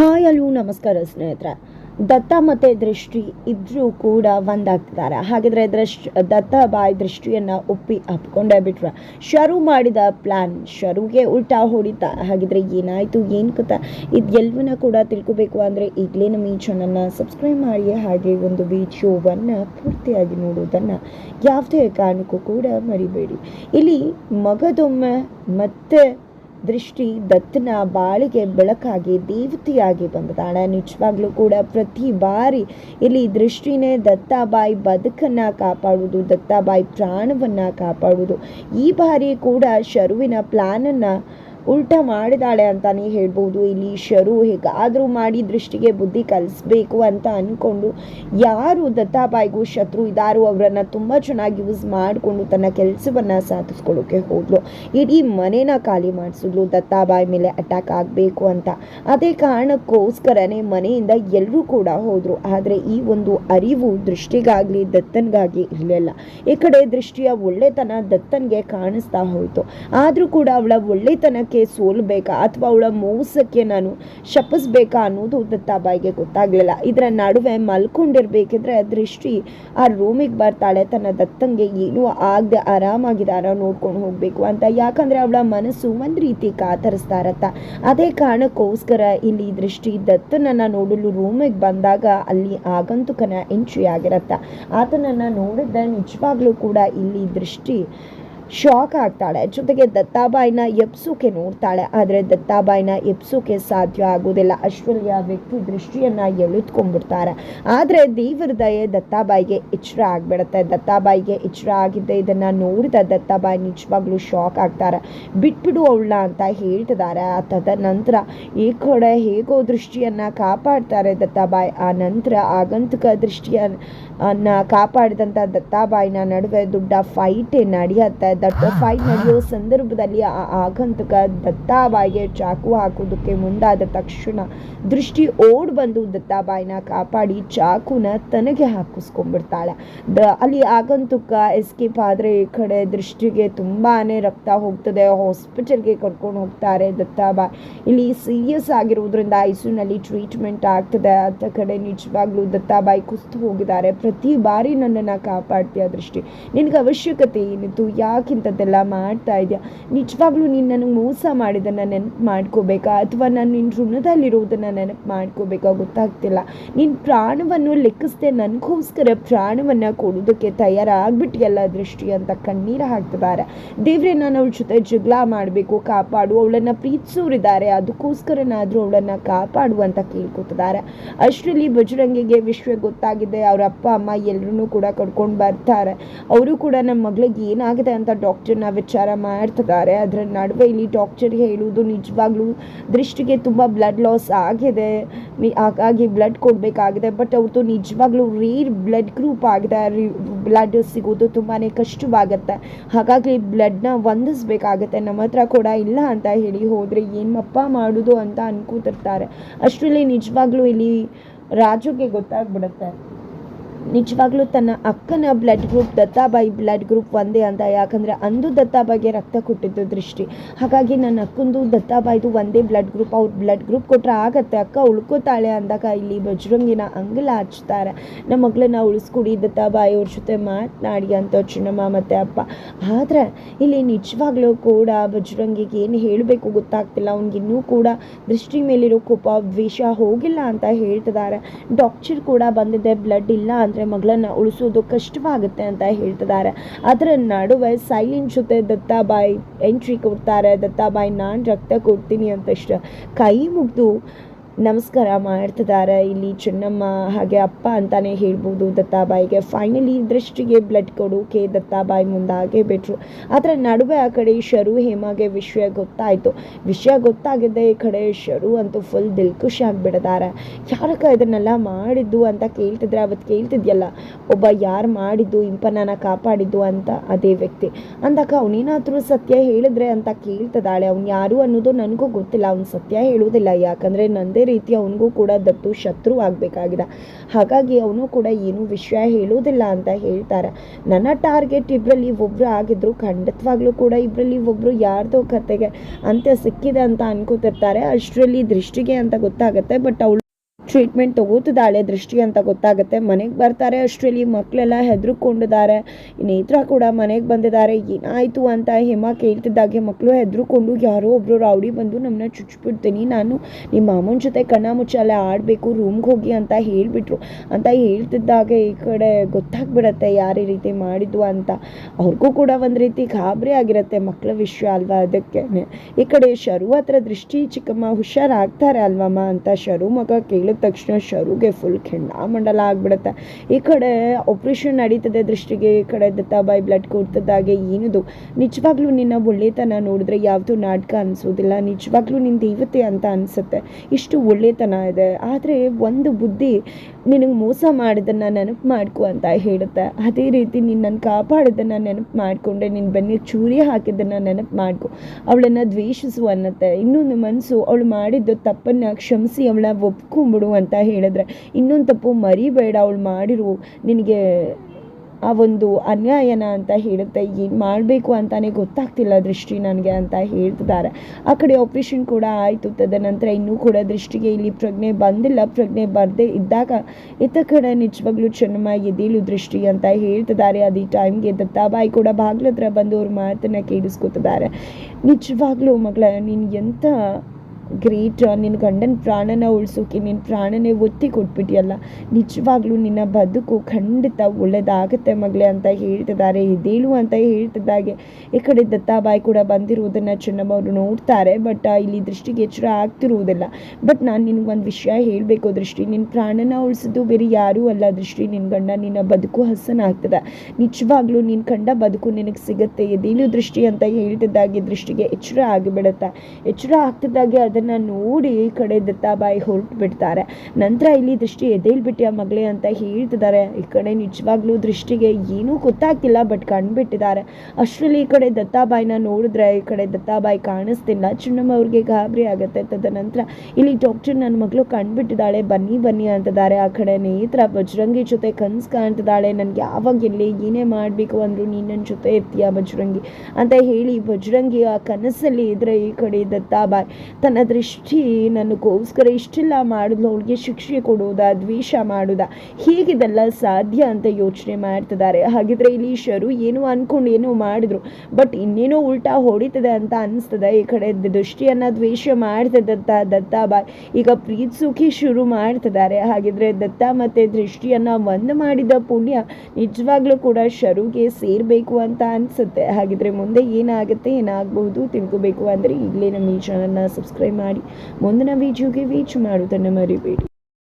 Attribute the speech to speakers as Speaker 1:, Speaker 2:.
Speaker 1: Hi ಅಲ್ಲೂ ನಮಸ್ಕಾರ ಸ್ನೇಹಿತರೆ. ದತ್ತ ಮತ್ತು ದೃಷ್ಟಿ ಇದ್ರೂ ಕೂಡ ಒಂದಾಗ್ತಿದ್ದಾರೆ. ಹಾಗಿದ್ರೆ ದೃಷ್ಟ, ದತ್ತ ಬಾಯಿ ದೃಷ್ಟಿಯನ್ನು ಒಪ್ಪಿ ಅಪ್ಕೊಂಡೆ ಬಿಟ್ರೆ ಶರು ಮಾಡಿದ ಪ್ಲ್ಯಾನ್ ಶರುಗೆ ಉಲ್ಟಾ ಹೊಡಿತ. ಹಾಗಿದ್ರೆ ಏನಾಯಿತು, ಏನು ಕಥ? ಇದು ಎಲ್ಲವನ್ನ ಕೂಡ ತಿಳ್ಕೊಬೇಕು ಅಂದರೆ ಈಗಲೇ ನಮ್ಮ ಈ ಚಾನಲ್ನ ಸಬ್ಸ್ಕ್ರೈಬ್ ಮಾಡಿ, ಹಾಗೆ ಒಂದು ವಿಡಿಯೋವನ್ನು ಪೂರ್ತಿಯಾಗಿ ನೋಡೋದನ್ನು ಯಾವುದೇ ಕಾರಣಕ್ಕೂ ಕೂಡ ಮರಿಬೇಡಿ. ಇಲ್ಲಿ ಮಗದೊಮ್ಮೆ ಮತ್ತೆ ದೃಷ್ಟಿ ದತ್ತನ ಬಾಳಿಗೆ ಬೆಳಕಾಗಿ ದೇವತೆಯಾಗಿ ಬಂದಿದ್ದಾಳೆ ನಿಜವಾಗ್ಲೂ ಕೂಡ ಪ್ರತಿ ಬಾರಿ ಇಲ್ಲಿ ದೃಷ್ಟಿನೇ ದತ್ತಾಬಾಯಿ ಬದುಕನ್ನ ಕಾಪಾಡುವುದು, ದತ್ತಾಬಾಯಿ ಪ್ರಾಣವನ್ನ ಕಾಪಾಡುವುದು, ಈ ಬಾರಿ ಕೂಡ ಶರುವಿನ ಪ್ಲಾನನ್ನು ಉಲ್ಟಾ ಮಾಡಿದಾಳೆ ಅಂತಾನೆ ಹೇಳ್ಬೋದು. ಇಲ್ಲಿ ಶರು ಹೇಗಾದರೂ ಮಾಡಿ ದೃಷ್ಟಿಗೆ ಬುದ್ಧಿ ಕಲಿಸ್ಬೇಕು ಅಂತ ಅಂದ್ಕೊಂಡು ಯಾರು ದತ್ತಾಬಾಯಿಗೂ ಶತ್ರು ಇದ್ದಾರೋ ಅವರನ್ನು ತುಂಬ ಚೆನ್ನಾಗಿ ಯೂಸ್ ಮಾಡಿಕೊಂಡು ತನ್ನ ಕೆಲಸವನ್ನು ಸಾಧಿಸ್ಕೊಳ್ಳೋಕೆ ಹೋದ್ಲು. ಇಡೀ ಮನೇನ ಖಾಲಿ ಮಾಡಿಸಿದ್ಲು. ದತ್ತಾಬಾಯಿ ಮೇಲೆ ಅಟ್ಯಾಕ್ ಆಗಬೇಕು ಅಂತ. ಅದೇ ಕಾರಣಕ್ಕೋಸ್ಕರನೇ ಮನೆಯಿಂದ ಎಲ್ಲರೂ ಕೂಡ ಹೋದರು. ಆದರೆ ಈ ಒಂದು ಅರಿವು ದೃಷ್ಟಿಗಾಗಲಿ ದತ್ತನಿಗಾಗಿ ಇರಲಿಲ್ಲ. ಈ ಕಡೆ ದೃಷ್ಟಿಯ ಒಳ್ಳೆತನ ದತ್ತನಿಗೆ ಕಾಣಿಸ್ತಾ ಹೋಯಿತು. ಆದರೂ ಕೂಡ ಅವಳ ಒಳ್ಳೆತನಕ್ಕೆ ಸೋಲ್ಬೇಕಾ ಅಥವಾ ಅವಳ ಮೋಸಕ್ಕೆ ನಾನು ಶಪಿಸ್ಬೇಕಾ ಅನ್ನೋದು ದತ್ತಾಬಾಯಿಗೆ ಗೊತ್ತಾಗ್ಲಿಲ್ಲ. ಇದರ ನಡುವೆ ಮಲ್ಕೊಂಡಿರ್ಬೇಕಿದ್ರೆ ದೃಷ್ಟಿ ಆ ರೂಮಿಗೆ ಬರ್ತಾಳೆ. ತನ್ನ ದತ್ತಂಗೆ ಏನೂ ಆಗದೆ ಆರಾಮಾಗಿದಾರ ನೋಡ್ಕೊಂಡು ಹೋಗಬೇಕು ಅಂತ. ಯಾಕಂದ್ರೆ ಅವಳ ಮನಸ್ಸು ಒಂದು ರೀತಿ ಕಾತರಿಸ್ತಾ ಇರತ್ತ. ಅದೇ ಕಾರಣಕ್ಕೋಸ್ಕರ ಇಲ್ಲಿ ದೃಷ್ಟಿ ದತ್ತನನ್ನು ನೋಡಲು ರೂಮಿಗೆ ಬಂದಾಗ ಅಲ್ಲಿ ಆಗಂತುಕನ ಎಂಟ್ರಿ ಆಗಿರತ್ತ. ಆತನನ್ನ ನೋಡಿದ್ರೆ ನಿಜವಾಗ್ಲೂ ಕೂಡ ಇಲ್ಲಿ ದೃಷ್ಟಿ ಶಾಕ್ ಆಗ್ತಾಳೆ. ಜೊತೆಗೆ ದತ್ತಾಬಾಯಿನ ಎಪ್ಸೋಕೆ ನೋಡ್ತಾಳೆ. ಆದರೆ ದತ್ತಾಬಾಯಿನ ಎಪ್ಸೋಕೆ ಸಾಧ್ಯ ಆಗೋದಿಲ್ಲ ಅಶ್ವಲ್ಯ ವ್ಯಕ್ತಿ ದೃಷ್ಟಿಯನ್ನು ಎಳೆದುಕೊಂಡ್ಬಿಡ್ತಾರೆ. ಆದರೆ ದೇವರ ದಯೆ ದತ್ತಾಬಾಯಿಗೆ ಎಚ್ಚರ ಆಗಿಬಿಡುತ್ತೆ. ದತ್ತಾಬಾಯಿಗೆ ಎಚ್ಚರ ಆಗಿದ್ದೆ ಇದನ್ನು ನೋಡಿದ ದತ್ತಾಬಾಯಿ ನಿಜವಾಗ್ಲೂ ಶಾಕ್ ಆಗ್ತಾರೆ. ಬಿಟ್ಬಿಡು ಅವಳ ಅಂತ ಹೇಳ್ತಿದ್ದಾರೆ. ಆ ತದನಂತರ ಈ ಕಡೆ ಹೇಗೋ ದೃಷ್ಟಿಯನ್ನು ಕಾಪಾಡ್ತಾರೆ ದತ್ತಾಬಾಯಿ. ಆ ನಂತರ ಆಗಂತಕ ದೃಷ್ಟಿಯನ್ನು ಕಾಪಾಡಿದಂಥ ದತ್ತಾಬಾಯಿನ ನಡುವೆ ದೊಡ್ಡ ಫೈಟೇ ನಡೆಯುತ್ತೆ. ದಟ್ಟ ಫೈಟ್ ನಡೆಯೋ ಸಂದರ್ಭದಲ್ಲಿ ಆ ಆಗಂತುಕ ದತ್ತಾಬಾಯಿಗೆ ಚಾಕು ಹಾಕೋದಕ್ಕೆ ಮುಂದಾದ ತಕ್ಷಣ ದೃಷ್ಟಿ ಓಡ್ ಬಂದು ದತ್ತಾಬಾಯಿನ ಕಾಪಾಡಿ ಚಾಕುನ ತನಗೆ ಹಾಕಿಸ್ಕೊಂಡ್ಬಿಡ್ತಾಳೆ. ದ, ಅಲ್ಲಿ ಆಗಂತುಕ ಎಸ್ಕೇಪ್ ಆದರೆ ಈ ಕಡೆ ದೃಷ್ಟಿಗೆ ತುಂಬಾ ರಕ್ತ ಹೋಗ್ತದೆ. ಹಾಸ್ಪಿಟಲ್ಗೆ ಕರ್ಕೊಂಡು ಹೋಗ್ತಾರೆ ದತ್ತಾಬಾಯಿ. ಇಲ್ಲಿ ಸೀರಿಯಸ್ ಆಗಿರುವುದರಿಂದ ಐಸಿಯುನಲ್ಲಿ ಟ್ರೀಟ್ಮೆಂಟ್ ಆಗ್ತದೆ. ಅತ್ತ ಕಡೆ ನಿಜವಾಗ್ಲೂ ದತ್ತಾಬಾಯಿ ಕುಸ್ತು ಹೋಗಿದ್ದಾರೆ. ಪ್ರತಿ ಬಾರಿ ನನ್ನನ್ನು ಕಾಪಾಡ್ತೀಯ ದೃಷ್ಟಿ. ನಿನಗೆ ಅವಶ್ಯಕತೆ ಏನಿತ್ತು? ಯಾಕಿಂಥದ್ದೆಲ್ಲ ಮಾಡ್ತಾ ಇದೆಯಾ? ನಿಜವಾಗ್ಲೂ ನೀನು ನನಗೆ ಮೋಸ ಮಾಡಿದ್ದನ್ನು ನೆನಪು ಮಾಡ್ಕೋಬೇಕಾ? ಅಥವಾ ನಾನು ನಿನ್ನ ಋಣದಲ್ಲಿರೋದನ್ನು ನೆನಪು ಮಾಡ್ಕೋಬೇಕಾ? ಗೊತ್ತಾಗ್ತಿಲ್ಲ. ನಿನ್ನ ಪ್ರಾಣವನ್ನು ಲೆಕ್ಕಿಸದೆ ನನಗೋಸ್ಕರ ಪ್ರಾಣವನ್ನು ಕೊಡೋದಕ್ಕೆ ತಯಾರಾಗ್ಬಿಟ್ಟಿಯಲ್ಲ ದೃಷ್ಟಿ ಅಂತ ಕಣ್ಣೀರು ಹಾಕ್ತಿದ್ದಾರೆ ದೇವ್ರೆ, ನಾನು ಅವಳ ಜೊತೆ ಜಗಳ ಮಾಡಬೇಕು, ಕಾಪಾಡು. ಅವಳನ್ನು ಪ್ರೀತಿಸೋರಿದ್ದಾರೆ. ಅದಕ್ಕೋಸ್ಕರನಾದರೂ ಅವಳನ್ನು ಕಾಪಾಡು ಅಂತ ಕೇಳ್ಕೊತಿದ್ದಾರೆ ಅಷ್ಟರಲ್ಲಿ ಬಜರಂಗಿಗೆ ವಿಶ್ವ ಗೊತ್ತಾಗಿದೆ. ಅವ್ರ ಅಪ್ಪ, ಅಮ್ಮ ಎಲ್ಲರೂ ಕೂಡ ಕರ್ಕೊಂಡು ಬರ್ತಾರೆ. ಅವರು ಕೂಡ ನಮ್ಮ ಮಗಳಿಗೆ ಏನಾಗಿದೆ ಅಂತ ಡಾಕ್ಟರ್ನ ವಿಚಾರ ಮಾಡ್ತಿದ್ದಾರೆ. ಅದರ ನಡುವೆ ಇಲ್ಲಿ ಡಾಕ್ಟರ್ ಹೇಳುವುದು ನಿಜವಾಗ್ಲೂ ದೃಷ್ಟಿಗೆ ತುಂಬ ಬ್ಲಡ್ ಲಾಸ್ ಆಗಿದೆ. ಹಾಗಾಗಿ ಬ್ಲಡ್ ಕೊಡಬೇಕಾಗಿದೆ. ಬಟ್ ಅವ್ರದ್ದು ನಿಜವಾಗ್ಲೂ ರೇರ್ ಬ್ಲಡ್ ಗ್ರೂಪ್ ಆಗಿದೆ. ಬ್ಲಡ್ ಸಿಗೋದು ತುಂಬಾ ಕಷ್ಟವಾಗುತ್ತೆ. ಹಾಗಾಗಿ ಬ್ಲಡ್ನ ಹೊಂದಿಸ್ಬೇಕಾಗತ್ತೆ. ನಮ್ಮ ಹತ್ರ ಕೂಡ ಇಲ್ಲ ಅಂತ ಹೇಳಿ ಹೋದರೆ ಏನಪ್ಪ ಮಾಡೋದು ಅಂತ ಅನ್ಕೋತಿರ್ತಾರೆ. ಅಷ್ಟರಲ್ಲಿ ನಿಜವಾಗ್ಲೂ ಇಲ್ಲಿ ರಾಜುಗೆ ಗೊತ್ತಾಗ್ಬಿಡುತ್ತೆ. ನಿಜವಾಗ್ಲೂ ತನ್ನ ಅಕ್ಕನ blood group Dattabai blood group ಒಂದೇ ಅಂತ, ಯಾಕಂದರೆ ಅಂದು ದತ್ತಾಬಾಯಿಗೆ ರಕ್ತ ಕೊಟ್ಟಿದ್ದು ದೃಷ್ಟಿ. ಹಾಗಾಗಿ ನನ್ನ ಅಕ್ಕಂದು ದತ್ತಾಬಾಯಿದು ಒಂದೇ ಬ್ಲಡ್ ಗ್ರೂಪ್ ಅವ್ರ ಬ್ಲಡ್ ಗ್ರೂಪ್ ಕೊಟ್ಟರೆ ಆಗತ್ತೆ. ಅಕ್ಕ ಉಳ್ಕೋತಾಳೆ ಅಂದಾಗ ಇಲ್ಲಿ ಬಜರಂಗಿನ ಅಂಗಲ ಹಚ್ತಾರೆ. ನಮ್ಮ ಮಗಳನ್ನ ಉಳಿಸ್ಕೊಡಿ ದತ್ತಾಬಾಯಿ, ಅವ್ರ ಜೊತೆ ಮಾತನಾಡಿ ಅಂತ ಚಿನ್ನಮ್ಮ ಮತ್ತು ಅಪ್ಪ. ಆದರೆ ಇಲ್ಲಿ ನಿಜವಾಗ್ಲೂ ಕೂಡ ಬಜರಂಗಿಗೆ ಏನು ಹೇಳಬೇಕು ಗೊತ್ತಾಗ್ತಿಲ್ಲ. ಅವ್ನಿಗಿನ್ನೂ ಕೂಡ ದೃಷ್ಟಿ ಮೇಲಿರೋ ಕೋಪ, ದ್ವೇಷ ಹೋಗಿಲ್ಲ ಅಂತ ಹೇಳ್ತಿದ್ದಾರೆ. ಡಾಕ್ಟರ್ ಕೂಡ ಬಂದಿದೆ ಬ್ಲಡ್ ಇಲ್ಲ ಅಂದರೆ ಮಗಳನ್ನ ಉಳಿಸೋದು ಕಷ್ಟವಾಗುತ್ತೆ ಅಂತ ಹೇಳ್ತಿದ್ದಾರೆ. ಅದರ ನಡುವೆ ಸೈಲಿನ್ ಜೊತೆ ದತ್ತಾಬಾಯಿ ಎಂಟ್ರಿ ಕೊಡ್ತಾರೆ. ದತ್ತಾಬಾಯಿ, ನಾನು ರಕ್ತ ಕೊಡ್ತೀನಿ ಅಂತಷ್ಟು ಕೈ ಮುಗಿದು ನಮಸ್ಕಾರ ಮಾಡ್ತಿದ್ದಾರೆ. ಇಲ್ಲಿ ಚೆನ್ನಮ್ಮ ಹಾಗೆ ಅಪ್ಪ ಅಂತಾನೆ ಹೇಳ್ಬೋದು ದತ್ತಾಬಾಯಿಗೆ. ಫೈನಲಿ ದೃಷ್ಟಿಗೆ ಬ್ಲಡ್ ಕೊಡೋಕೆ ದತ್ತಾಬಾಯಿ ಮುಂದಾಗೆ ಬಿಟ್ರು. ಆದರೆ ನಡುವೆ ಆ ಕಡೆ ಶರು, ಹೇಮಾಗೆ ವಿಷಯ ಗೊತ್ತಾಯಿತು. ವಿಷಯ ಗೊತ್ತಾಗಿದೆ ಈ ಕಡೆ ಶರು ಅಂತೂ ಫುಲ್ ದಿಲ್ಖುಷಿ ಆಗಿಬಿಡಿದಾರೆ ಯಾರಕ್ಕ ಇದನ್ನೆಲ್ಲ ಮಾಡಿದ್ದು ಅಂತ ಕೇಳ್ತಿದ್ರೆ ಅವತ್ತು ಕೇಳ್ತಿದ್ಯಲ್ಲ? ಒಬ್ಬ ಯಾರು ಮಾಡಿದ್ದು ಇಂಪನನ ಕಾಪಾಡಿದ್ದು ಅಂತ ಅದೇ ವ್ಯಕ್ತಿ. ಅಂದಾಗ ಅವನೇನಾದರೂ ಸತ್ಯ ಹೇಳಿದ್ರೆ ಅಂತ ಕೇಳ್ತಿದ್ದಾಳೆ. ಅವ್ನು ಯಾರು ಅನ್ನೋದು ನನಗೂ ಗೊತ್ತಿಲ್ಲ. ಅವ್ನು ಸತ್ಯ ಹೇಳೋದಿಲ್ಲ ಯಾಕಂದರೆ ನಂದೇ ರೀತಿ ಅವನಿಗೂ ಕೂಡ ದತ್ತು ಶತ್ರು ಆಗಬೇಕಾಗಿದೆ. ಹಾಗಾಗಿ ಅವನು ಕೂಡ ಏನು ವಿಷಯ ಹೇಳೋದಿಲ್ಲ ಅಂತ ಹೇಳ್ತಾರೆ. ನನ್ನ ಟಾರ್ಗೆಟ್ ಇಬ್ಬರಲ್ಲಿ ಒಬ್ಬರು ಆಗಿದ್ರು, ಖಂಡಿತವಾಗ್ಲೂ ಕೂಡ ಇಬ್ಬರಲ್ಲಿ ಒಬ್ಬರು ಯಾರ್ದೋ ಕತೆಗೆ ಅಂತ್ಯ ಸಿಕ್ಕಿದೆ ಅಂತ ಅನ್ಕೋತಿರ್ತಾರೆ. ಅಷ್ಟರಲ್ಲಿ ದೃಷ್ಟಿಗೆ ಅಂತ ಗೊತ್ತಾಗುತ್ತೆ, ಬಟ್ ಅವಳು ಟ್ರೀಟ್ಮೆಂಟ್ ತಗೋತಿದ್ದಾಳೆ, ದೃಷ್ಟಿ ಅಂತ ಗೊತ್ತಾಗುತ್ತೆ. ಮನೆಗೆ ಬರ್ತಾರೆ ಅಷ್ಟರಲ್ಲಿ ಮಕ್ಕಳೆಲ್ಲ ಹೆದರ್ಕೊಂಡಿದ್ದಾರೆ. ನೇತ್ರ ಕೂಡ ಮನೆಗೆ ಬಂದಿದ್ದಾರೆ. ಏನಾಯಿತು ಅಂತ ಹೇಮಾ ಕೇಳ್ತಿದ್ದಾಗೆ ಮಕ್ಕಳು ಹೆದರ್ಕೊಂಡು ಯಾರೋ ಒಬ್ಬರು ರೌಡಿ ಬಂದು ನಮ್ಮನ್ನ ಚುಚ್ಚಿಬಿಡ್ತೀನಿ ನಾನು ನಿಮ್ಮ ಮಾಮನ ಜೊತೆ ಕಣ್ಣ ಮುಚ್ಚಲ್ಲ ಆಡಬೇಕು ರೂಮ್ಗೆ ಹೋಗಿ ಅಂತ ಹೇಳಿಬಿಟ್ರು. ಅಂತ ಹೇಳ್ತಿದ್ದಾಗೆ, ಈ ಕಡೆ ಗೊತ್ತಾಗ್ಬಿಡತ್ತೆ ಯಾರು ಈ ರೀತಿ ಮಾಡಿದ್ದು ಅಂತ. ಅವ್ರಿಗೂ ಕೂಡ ಒಂದು ರೀತಿ ಗಾಬರಿ ಆಗಿರುತ್ತೆ ಮಕ್ಕಳ ವಿಷಯ ಅಲ್ವಾ ಅದಕ್ಕೆ. ಈ ಕಡೆ ಶರು ಹತ್ರ ದೃಷ್ಟಿ ಚಿಕ್ಕಮ್ಮ ಹುಷಾರಾಗ್ತಾರೆ ಅಲ್ವಮ್ಮ ಅಂತ ಶರು ಮಗ ಕೇಳಿದ ತಕ್ಷಣ ಶರುಗೆ ಫುಲ್ ಮಂಡಲ ಆಗ್ಬಿಡುತ್ತೆ. ಈ ಕಡೆ ಆಪ್ರೇಷನ್ ನಡೀತದೆ ದೃಷ್ಟಿಗೆ, ಈ ಕಡೆ ಬೈ ಬ್ಲಡ್ ಕೊಡ್ತದಾಗೆ ಏನಿದು? ನಿಜವಾಗ್ಲೂ ನಿನ್ನ ಒಳ್ಳೆತನ ನೋಡಿದ್ರೆ ಯಾವುದು ನಾಟಕ ಅನಿಸೋದಿಲ್ಲ. ನಿಜವಾಗ್ಲೂ ನಿನ್ನ ದೇವತೆ ಅಂತ ಅನಿಸುತ್ತೆ. ಇಷ್ಟು ಒಳ್ಳೆತನ ಇದೆ. ಆದರೆ ಒಂದು ಬುದ್ಧಿ ನಿನಗೆ ಮೋಸ ಮಾಡಿದ್ದನ್ನು ನೆನಪು ಮಾಡ್ಕೊ ಅಂತ ಹೇಳುತ್ತೆ. ಅದೇ ರೀತಿ ನಿನ್ನನ್ನು ಕಾಪಾಡಿದ್ದನ್ನು ನೆನಪು ಮಾಡಿಕೊಂಡೆ ನಿನ್ನ ಬೆನ್ನಿಗೆ ಚೂರಿ ಹಾಕಿದ್ದನ್ನು ನೆನಪು ಮಾಡ್ಕೊ. ಅವಳನ್ನು ದ್ವೇಷಿಸು ಅನ್ನತ್ತೆ. ಇನ್ನೊಂದು ಮನಸ್ಸು ಅವಳು ಮಾಡಿದ್ದು ತಪ್ಪನ್ನು ಕ್ಷಮಿಸಿ ಅವಳ ಒಪ್ಕೊಂಬಿಡು ಅಂತ ಹೇಳಿದ್ರೆ, ಇನ್ನೊಂದು ತಪ್ಪು ಮರಿಬೇಡ, ಅವಳು ಮಾಡಿರು ನಿನಗೆ ಆ ಒಂದು ಅನ್ಯಾಯನ ಅಂತ ಹೇಳುತ್ತೆ, ಏನು ಮಾಡಬೇಕು ಅಂತಲೇ ಗೊತ್ತಾಗ್ತಿಲ್ಲ ದೃಷ್ಟಿ ನನಗೆ ಅಂತ ಹೇಳ್ತಿದ್ದಾರೆ. ಆ ಕಡೆ ಆಪ್ರೇಷನ್ ಕೂಡ ಆಯಿತು, ತದನಂತರ ಇನ್ನೂ ಕೂಡ ದೃಷ್ಟಿಗೆ ಇಲ್ಲಿ ಪ್ರಜ್ಞೆ ಬಂದಿಲ್ಲ. ಪ್ರಜ್ಞೆ ಬರದೇ ಇದ್ದಾಗ ಇತ್ತ ಕಡೆ ನಿಜವಾಗ್ಲೂ ಚೆನ್ನಮ್ಮ ಎದೇಳು ದೃಷ್ಟಿ ಅಂತ ಹೇಳ್ತಿದ್ದಾರೆ. ಅದು ಈ ಟೈಮ್ಗೆ ದತ್ತಾಬಾಯಿ ಕೂಡ ಬಾಗ್ಲತ್ರ ಬಂದು ಅವ್ರ ಮಾತನ್ನು ಕೇಳಿಸ್ಕೊತಿದ್ದಾರೆ. ನಿಜವಾಗ್ಲೂ ಮಗಳ ನೀನು ಎಂಥ ಗ್ರೇಟ್ ನಿನ್ನ ಗಂಡನ ಪ್ರಾಣನ ಉಳಿಸೋಕೆ ನಿನ್ನ ಪ್ರಾಣನೇ ಒತ್ತಿ ಕೊಟ್ಬಿಟ್ಟಿಯಲ್ಲ ನಿಜವಾಗ್ಲೂ ನಿನ್ನ ಬದುಕು ಖಂಡಿತ ಒಳ್ಳೆಯದಾಗತ್ತೆ ಮಗಳೇ ಅಂತ ಹೇಳ್ತಿದ್ದಾರೆ, ಇದೇಳು ಅಂತ ಹೇಳ್ತಿದ್ದಾಗೆ ಈ ಕಡೆ ದತ್ತಾಬಾಯಿ ಕೂಡ ಬಂದಿರುವುದನ್ನು ಚೆನ್ನಮ್ಮ ಅವರು ನೋಡ್ತಾರೆ, ಬಟ್ ಇಲ್ಲಿ ದೃಷ್ಟಿಗೆ ಎಚ್ಚರ ಆಗ್ತಿರುವುದಿಲ್ಲ ಬಟ್ ನಾನು ನಿನಗೊಂದು ವಿಷಯ ಹೇಳಬೇಕು ದೃಷ್ಟಿ ನಿನ್ನ ಪ್ರಾಣನ ಉಳಿಸಿದ್ದು ಬೇರೆ ಯಾರೂ ಅಲ್ಲ ದೃಷ್ಟಿ ನಿನ್ನ ಗಂಡ ನಿನ್ನ ಬದುಕು ಹಸನಾಗ್ತದೆ ನಿಜವಾಗ್ಲೂ ನಿನ್ನ ಕಂಡ ಬದುಕು ನಿನಗೆ ಸಿಗುತ್ತೆ ಎದೇಳು ದೃಷ್ಟಿ ಅಂತ ಹೇಳ್ತಿದ್ದಾಗೆ ದೃಷ್ಟಿಗೆ ಎಚ್ಚರ ಆಗಿಬಿಡುತ್ತೆ. ಎಚ್ಚರ ಆಗ್ತಿದ್ದಾಗೆ ಅದನ್ನು ನೋಡಿ ಈ ಕಡೆ ದತ್ತಾಬಾಯಿ ಹೊರಟು ಬಿಡ್ತಾರೆ ನಂತರ ಇಲ್ಲಿ ದೃಷ್ಟಿ ಎದ್ದೇಳ್ಬಿಟ್ಟಿಯ ಮಗಳೇ ಅಂತ ಹೇಳ್ತಿದ್ದಾರೆ. ಈ ಕಡೆ ನಿಜವಾಗ್ಲೂ ದೃಷ್ಟಿಗೆ ಏನೂ ಗೊತ್ತಾಗ್ತಿಲ್ಲ, ಬಟ್ ಕಂಡುಬಿಟ್ಟಿದ್ದಾರೆ ಅಷ್ಟರಲ್ಲಿ ಈ ಕಡೆ ದತ್ತಾಬಾಯಿನ ನೋಡಿದ್ರೆ ಈ ಕಡೆ ದತ್ತಾಬಾಯಿ ಕಾಣಿಸ್ತಿಲ್ಲ. ಚಿನ್ನಮ್ಮ ಅವ್ರಿಗೆ ಗಾಬರಿ ಆಗುತ್ತೆ. ತದನಂತರ ಇಲ್ಲಿ ಡಾಕ್ಟರ್ ನನ್ನ ಮಗಳು ಕಂಡುಬಿಟ್ಟಿದ್ದಾಳೆ ಬನ್ನಿ ಬನ್ನಿ ಅಂತಿದ್ದಾರೆ. ಆ ಕಡೆ ನೇತ್ರ ಬಜರಂಗಿ ಜೊತೆ ಕನ್ಸು ಕಾಣ್ತಿದ್ದಾಳೆ. ನನಗೆ ಯಾವಾಗ ಎಲ್ಲಿ ಏನೇ ಮಾಡಬೇಕು ಅಂದ್ರು ನೀನು ನನ್ನ ಜೊತೆ ಇರ್ತೀಯ ಬಜರಂಗಿ? ಅಂತ ಹೇಳಿ ಬಜರಂಗಿ ಆ ಕನಸಲ್ಲಿ ಇದ್ರೆ ಈ ಕಡೆ ದತ್ತಾಬಾಯಿ ತನ್ನ ದೃಷ್ಟಿ ನನಗೋಸ್ಕರ ಇಷ್ಟೆಲ್ಲ ಮಾಡಿದ್ಲು, ಅವಳಿಗೆ ಶಿಕ್ಷೆ ಕೊಡೋದಾ ದ್ವೇಷ ಮಾಡೋದಾ ಹೀಗಿದೆಲ್ಲ ಸಾಧ್ಯ ಅಂತ ಯೋಚನೆ ಮಾಡ್ತಿದ್ದಾರೆ. ಹಾಗಿದ್ರೆ ಇಲ್ಲಿ ಶರು ಏನೋ ಅಂದ್ಕೊಂಡು ಏನೋ ಮಾಡಿದ್ರು, ಬಟ್ ಇನ್ನೇನೋ ಉಲ್ಟಾ ಹೊಡಿತದೆ ಅಂತ ಅನಿಸ್ತದೆ. ಈ ಕಡೆ ದೃಷ್ಟಿಯನ್ನು ದ್ವೇಷ ಮಾಡ್ತದಂತ ದತ್ತಾಬಾಯ್ ಈಗ ಪ್ರೀತಿಸೋಕೆ ಶುರು ಮಾಡ್ತಿದ್ದಾರೆ. ಹಾಗಿದ್ರೆ ದತ್ತ ಮತ್ತೆ ದೃಷ್ಟಿಯನ್ನ ಒಂದು ಮಾಡಿದ ಪುಣ್ಯ ನಿಜವಾಗ್ಲೂ ಕೂಡ ಶರುಗೆ ಸೇರಬೇಕು ಅಂತ ಅನ್ಸುತ್ತೆ. ಹಾಗಿದ್ರೆ ಮುಂದೆ ಏನಾಗುತ್ತೆ, ಏನಾಗಬಹುದು ತಿಳ್ಕೋಬೇಕು ಅಂದ್ರೆ ಈಗಲೇ ನಮ್ಮ ಈ ಚಾನಲ್ನ ಸಬ್ಸ್ಕ್ರೈಬ್ ಮಾಡಿ. ಮುಂದಿನ ವಿಡಿಯೋಗೆ ವೀಚ್ ಮಾಡೋದನ್ನು ಮರಿಬೇಡಿ.